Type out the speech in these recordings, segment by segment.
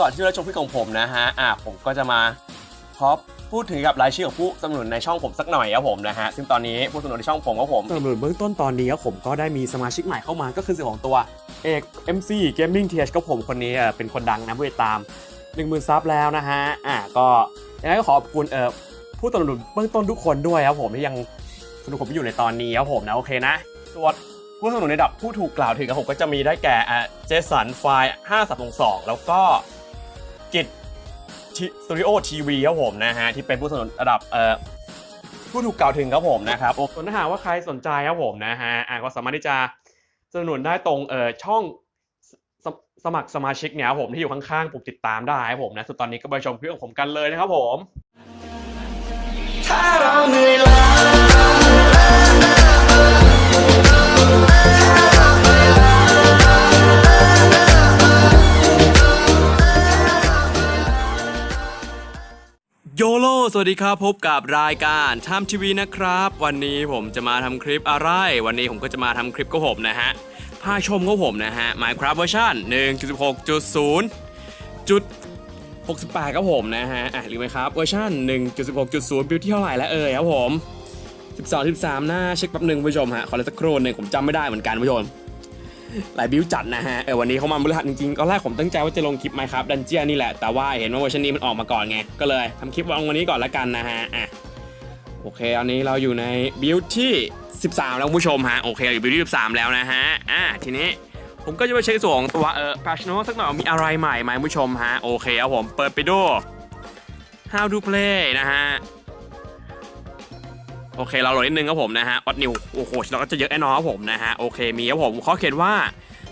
ก่อนที่เราจะชมคลิปของผมนะฮะอะผมก็จะมาพบพูดถึงกับรายชื่อของผู้สนับสนุนในช่องผมสักหน่อยครับผมนะฮะซึ่งตอนนี้ผู้สนับสนุนในช่องผมครับผมสนับสนุนเบื้องต้นตอนนี้ครับผมก็ได้มีสมาชิกใหม่เข้ามาก็คือสื่อของตัวเอก MC Gaming TH ก็ผมคนนี้เอ่อเป็นคนดังนะผู้ติดตาม10,000ซับแล้วนะฮะอะก็ยังไงก็ขอบคุณเอ่อผู้สนับสนุนเบื้องต้นทุกคนด้วยครับผมที่ยังสมนุนผมอยู่ในตอนนี้ครับผมนะโอเคนะส่วนผู้สนับสนุนในดับผู้ถูกกล่าวถึงครับผมก็จะมีได้แก่เจสันไฟ5 3 2แล้วก็ กิจสตูดิโอทีวีครับผมนะฮะที่เป็นผู้สนับสนุนระดับเอ่อผู้ถูกกล่าวถึงครับผมนะครับโอ้ส่วนถ้าหากว่าใครสนใจครับผมนะฮะอะก็สามารถที่จะสนับสนุนได้ตรงเอ่อช่องสมสมัครสมาชิกเนี่ยครับผมที่อยู่ข้างๆปุ่มติดตามได้ครับผมนะส่วนตอนนี้ก็ไปชมคลิปของผมกันเลยนะครับผม ถ้าเราเหนื่อย โยโลสวัสดีครับ พบกับรายการทำทีวีนะครับ วันนี้ผมจะมาทำคลิปอะไร วันนี้ผมก็จะมาทำคลิปก็ผมนะฮะพาชมก็ผมนะฮะ Minecraft เวอร์ชัน1.16.0จุด68ครับผมนะฮะ อะหรือไหมครับเวอร์ชัน1.16.0บิวที่เท่าไหร่แล้วเอ่ยครับผม 12 13 หน้าเช็คแป๊บหนึ่งผู้ชมฮะ ขอเลยสักครู่หนึ่งผมจำไม่ได้เหมือนกันผู้ชม หลายบิวจัดนะฮะ เออวันนี้เขามาบริหัสจริงๆก็แรกผมตั้งใจว่าจะลงคลิปไหมครับดันเจียนี่แหละ แต่ว่าเห็นว่าเวอร์ชันนี้มันออกมาก่อนไง ก็เลยทำคลิปวางวันนี้ก่อนละกันนะฮะ อะ โอเคอันนี้เราอยู่ในบิวที่ 13 แล้วคุณผู้ชมฮะ โอเคอยู่บิวที่13 แล้วนะฮะ อะทีนี้ผมก็จะไปเช็คส่วนของตัวเออ p a s s i o n สักหน่อยมีอะไรใหม่ไหมคุณผู้ชมฮะ โอเคครับผมเปิดไปดู How to play นะฮะ โอเคเราโหลดนิดนึงครับผมนะฮะวัดนิวโอ้โหเราก็จะเยอะแน่นอนครับผมนะฮะโอเคมีครับผมเขาเขียนว่า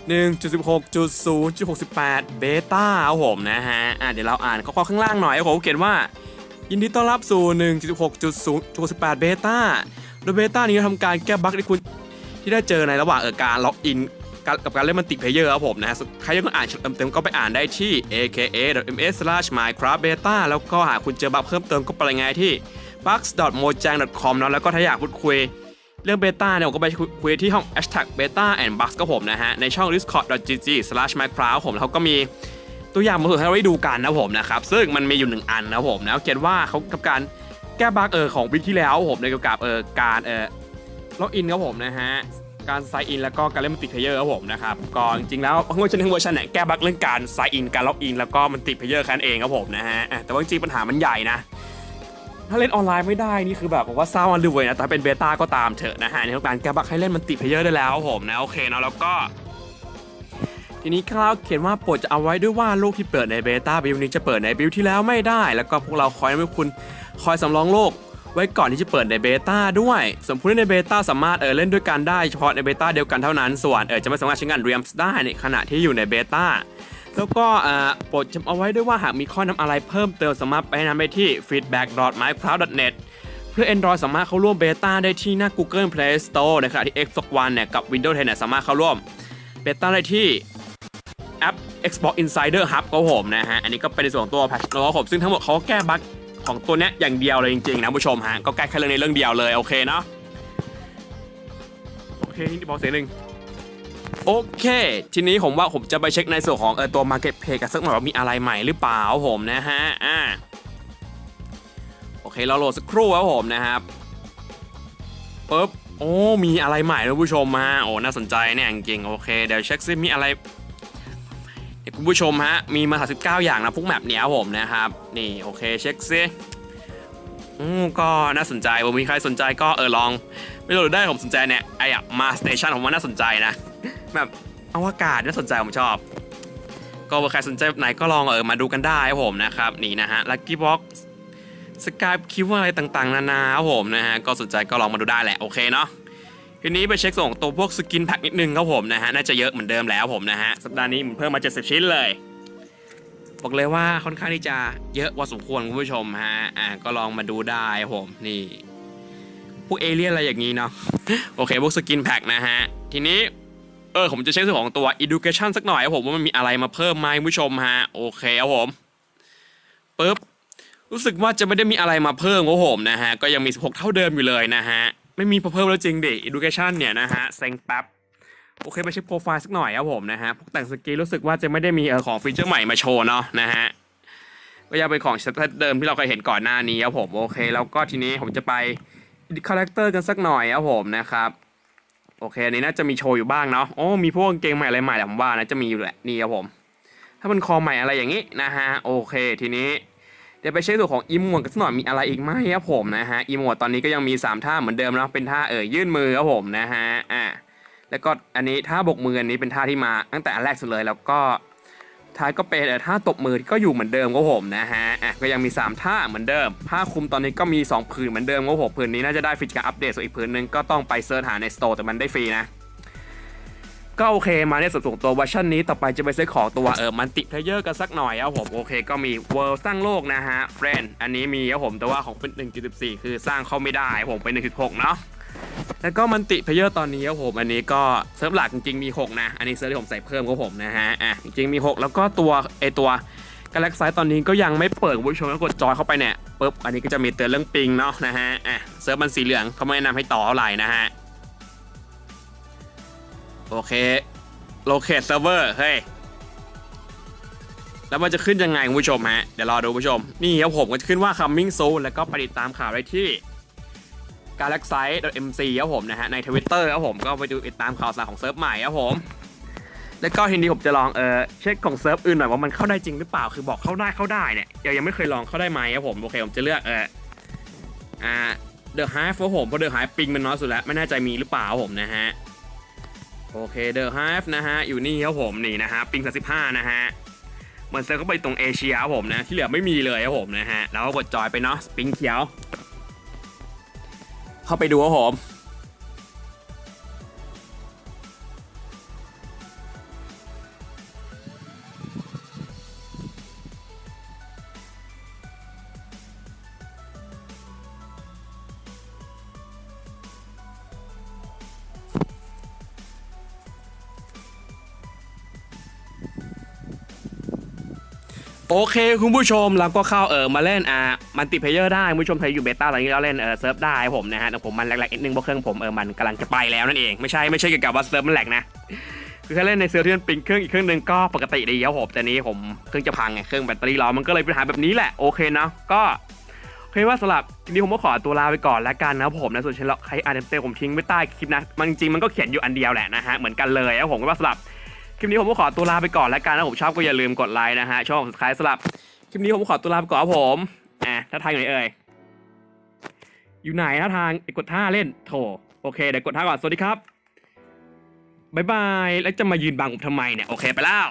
1.16.0.68 เบต้าครับผมนะฮะอะเดี๋ยวเราอ่านข้อความข้างล่างหน่อยครับผมเขียนว่า ยินดีต้อนรับสู่ 1.16.0.68 เบต้าโดยเบต้านี้ทำการแก้บั๊กที่คุณที่ได้เจอในระหว่างเออการล็อกอินกับการเล่นมันติเพเยอร์ครับผมนะฮะใครยังอ่านเต็มๆก็ไปอ่านได้ที่ aka.ms/minecraftbeta แล้วก็หากคุณเจอบั๊กเพิ่มเติมก็ไป bugs.mojang.com นะแล้วก็ถ้าอยากพูดคุยเรื่องเบต้าเนี่ยผมก็ไปคุยที่ห้อง hashtag beta and bugs ก็ผมนะฮะ ในช่อง discord.gg/minecraft ผมเขาก็มีตัวอย่างมาสุดให้เราได้ดูกันนะผมนะครับ ซึ่งมันมีอยู่หนึ่งอันนะผมนะเขียนว่าเขาทำการแก้บั๊กเออของวิกที่แล้วผมในเกี่ยวกับเออการเออล็อกอินครับผมนะฮะ การไซน์อินแล้วก็การเล่นมัลติเพเยอร์ครับผมนะครับก็จริงๆแล้วเวอร์ชันหนึ่งเวอร์ชันเนี่ยแก้บั๊กเรื่องการไซน์อินการล็อกอินแล้วก็มัลติเพเยอร์แค่นั้นเองครับผมนะฮะแต่ว่าจริงปัญหามันใหญ่นะ ถ้าเล่นออนไลน์ไม่ได้นี่คือแบบว่าเศร้าอันดูเลยนะแต่เป็นเบต้าก็ตามเถอะนะฮะในการแกบักให้เล่นมันติเพเยอร์ได้แล้วผมนะโอเคเนาะแล้วก็ทีนี้ข้างล่าเขียนว่าโปรดจะเอาไว้ด้วยว่าโลกที่เปิดในเบต้าบิลนี้จะเปิดในบิลที่แล้วไม่ได้ แล้วก็พวกเราคอยให้คุณคอยสำรองโลก ไว้ก่อนที่จะเปิดในเบต้าด้วยส่วนผู้เล่นในเบต้าสามารถเออเล่นด้วยกันได้เฉพาะในเบต้าเดียวกันเท่านั้นส่วนเออจะไม่สามารถใช้งานเรียมส์ได้ในขณะที่อยู่ในเบต้า แล้วก็โปรดจำเอาไว้ด้วยว่าหากมีข้อนำอะไรเพิ่มเติมสามารถไปนะนำได้ที่ feedback.minecraft.net เพื่อ Android สามารถเข้าร่วมเบต้าได้ที่หน้า Google Play Store ในขณะที่ Xbox One เนี่ยกับ Windows 10เนี่ยสามารถเข้าร่วมเบต้าได้ที่แอป Xbox Insider Hub ก็ผมนะฮะ อันนี้ก็เป็นในส่วนของตัวแพทช์นะครับผมซึ่งทั้งหมดเขาก็แก้บั๊กของตัวเนี้ยอย่างเดียวเลยจริงๆนะผู้ชมฮะ ก็แก้แค่เรื่องในเรื่องเดียวเลย โอเคเนาะ โอเคนี่บอกเสียงหนึ่ง โอเค ทีนี้ผมว่าผมจะไปเช็คในส่วนของเออตัว Market Page กันสักหน่อยว่ามีอะไรใหม่หรือเปล่าผมนะฮะอ่าโอเคเราโหลดสักครู่ครับผมนะครับปึ๊บโอ้มีอะไรใหม่นผู้ชมฮะโอ้น่าสนใจเนี่ยจริงโอเคเดี๋ยวเช็คซิมีอะไรเดี๋ยวคุณผู้ชมฮะมีมา39อย่างนะพวกแมปเนี้ยผมนะครับนี่โอเคเช็คซิอืมก็น่าสนใจผมมีใครสนใจก็เออลอง ไม่รู้ได้ผมสนใจเนี่ยไอ้อะมาสเตชันผมว่าน่าสนใจนะ แบบอวกาศน่าสนใจผมชอบ ก็ใครสนใจแบบไหนก็ลองเออมาดูกันได้ครับผมนะครับนี่นะฮะลัคกี้บ็อกสกายคิวอะไรต่างๆ นานาครับผมนะฮะก็สนใจก็ลองมาดูได้แหละโอเคเนาะทีนี้ไปเช็คส่งตัวพวกสกินแพ็กนิดนึงครับผมนะฮะน่าจะเยอะเหมือนเดิมแล้วผมนะฮะสัปดาห์นี้มันเพิ่มมา 70 ชิ้นเลยบอกเลยว่าค่อนข้างที่จะเยอะพอสมควรคุณผู้ชมฮะอ่าก็ลองมาดูได้ผมนี่พวกเอเลี่ยนอะไรอย่างนี้เนาะโอเคพวกสกินแพ็กนะฮะทีนี้ เออผมจะเช็คส่วนของตัว education สักหน่อยครับผมว่ามันมีอะไรมาเพิ่มไหมคุณผู้ชมฮะโอเคครับผมปึ๊บรู้สึกว่าจะไม่ได้มีอะไรมาเพิ่มครับผมนะฮะก็ยังมี 16 เท่าเดิมอยู่เลยนะฮะไม่มีเพิ่มแล้วจริงดิ education เนี่ยนะฮะเซ็งแป๊บโอเคไปเช็คโปรไฟล์สักหน่อยครับผมนะฮะพวกแต่งสกีรู้สึกว่าจะไม่ได้มีเออของฟีเจอร์ใหม่มาโชว์เนาะนะฮะก็ยังเป็นของเซตเดิมที่เราเคยเห็นก่อนหน้านี้ครับผมโอเค แล้วก็ทีนี้ผมจะไปคาแรคเตอร์กันสักหน่อยครับผมนะครับ โอเคอันนี้น่าจะมีโชว์อยู่บ้างเนาะโอ้มีพวกกางเกงใหม่อะไรใหม่แหละผมว่านะจะมีอยู่แหละนี่ครับผมถ้ามันคอใหม่อะไรอย่างนี้นะฮะโอเคทีนี้เดี๋ยวไปเช็คตัวของอิมมดกันสักหน่อยมีอะไรอีกไหมครับผมนะฮะอิมวดตอนนี้ก็ยังมี 3 ท่าเหมือนเดิมเนาะเป็นท่าเอ่ยยื่นมือครับผมนะฮะอะแล้วก็อันนี้ท่าบกมืออันนี้เป็นท่าที่มาตั้งแต่อันแรกสุดเลยแล้วก็ ท้ายก็เป็นเอ่ท่าตบมือก็อยู่เหมือนเดิมครับผมนะฮะอะก็ยังมี 3 ท่าเหมือนเดิมผ้าคลุมตอนนี้ก็มี 2 ผืนเหมือนเดิมครับผมผืนนี้น่าจะได้ฟรีจากอัปเดตส่วนอีกผืนนึงก็ต้องไปเซิร์ชหาในสโตร์แต่มันได้ฟรีนะก็โอเคมาในส่วนของตัวเวอร์ชันนี้ต่อไปจะไปซื้อของตัวเออมันติเพลเยอร์กันสักหน่อยครับผมโอเคก็มี World สร้างโลกนะฮะเฟรนอันนี้มีครับผมแต่ว่าของเป็น1.14 คือสร้างเข้าไม่ได้ผมเป็น1.6 เนาะ แล้วก็มันติเพเยอร์ตอนนี้ครับผมอันนี้ก็เซิร์ฟหลักจริงๆมี 6 นะ อันนี้เซิร์ฟที่ผมใส่เพิ่มครับผมนะฮะอะจริงๆมี 6 แล้วก็ตัวไอตัวกาแล็กไซตอนนี้ก็ยังไม่เปิดคุณผู้ชมก็กดจอยเข้าไปเนี่ยปุ๊บอันนี้ก็จะมีเตือนเรื่องปิงเนาะนะฮะอะเซิร์ฟมันสีเหลืองเขาไม่แนะนำให้ต่อเท่าไหร่นะฮะโอเคโลเค t เซิร์ฟเวอร์เฮ้ยแล้วมันจะขึ้นยังไงคุณผู้ชมฮะเดี๋ยวรอดูคุณผู้ชม นี่ครับผมก็จะขึ้นว่า coming soon แล้วก็ไปติดตามข่าวได้ที่ galaxy.mc ครับผมนะฮะใน Twitter ครับผมก็ไปดูติดตามข่าวสารของเซิร์ฟใหม่ครับผม แล้วก็ทีนี้ผมจะลองเออเช็คของเซิร์ฟอื่นหน่อยว่ามันเข้าได้จริงหรือเปล่าคือบอกเข้าได้เข้าได้เนี่ยยังยังไม่เคยลองเข้าได้ไหมครับผมโอเคผมจะเลือกเอออ่า The Hive ครับผมเพราะ The Hive ปิงมันน้อยสุดแล้วไม่แน่ใจมีหรือเปล่าผมนะฮะโอเค The Hive นะฮะอยู่นี่ครับผมนี่นะฮะปิง35นะฮะเหมือนเซิร์ฟเข้าไปตรงเอเชียครับผมนะที่เหลือไม่มีเลยครับผมนะฮะแล้วก็กดจอยไปเนาะปิงเขียว เข้าไปดูครับผมโอเค คุณผู้ชมเราก็เข้าเออมาเล่นอ่า มันติเพเยอร์ได้คุณผู้ชมใครอยู่เบต้าอะไรนี้เราเล่นเออเซิร์ฟได้ผมนะฮะแต่ผมมันแหลกๆนิดนึงเพราะเครื่องผมเออมันกำลังจะไปแล้วนั่นเองไม่ใช่ไม่ใช่เกี่ยวกับว่าเซิร์ฟมันแหลกนะคือแค่เล่นในเซิร์ฟที่มันปิงเครื่องอีกเครื่องหนึ่งก็ปกติดีครับผมแต่นี้ผมเครื่องจะพังไงเครื่องแบตเตอรี่เรามันก็เลยปัญหาแบบนี้แหละโอเคเนาะก็โอเคว่าสำหรับคลิปนี้ผมก็ขอตัวลาไปก่อนแล้วกันนะครับผมนะส่วนเช่นเราใครอ่านเต็มผมทิ้งไว้ใต้คลิปนะมันจริงมันก็เขียนอยู่อันเดียวแหละนะฮะเหมือนกันเลยครับผมก็ว่าสำหรับคลิปนี้ผมก็ขอตัวลาไปก่อนแล้วกันนะผมชอบก็อย่าลืมกดไลค์นะฮะช่องสุดท้ายสำหรับคลิปนี้ผมขอตัวลาไปก่อนครับผม อะถ้าทางอยู่ไหนเอ่ย อยู่ไหนถ้าทางไอ้กดท่าเล่นโถโอเคเดี๋ยวกดท่าก่อน สวัสดีครับบายบาย แล้วจะมายืนบังผมทำไมเนี่ย โอเคไปแล้ว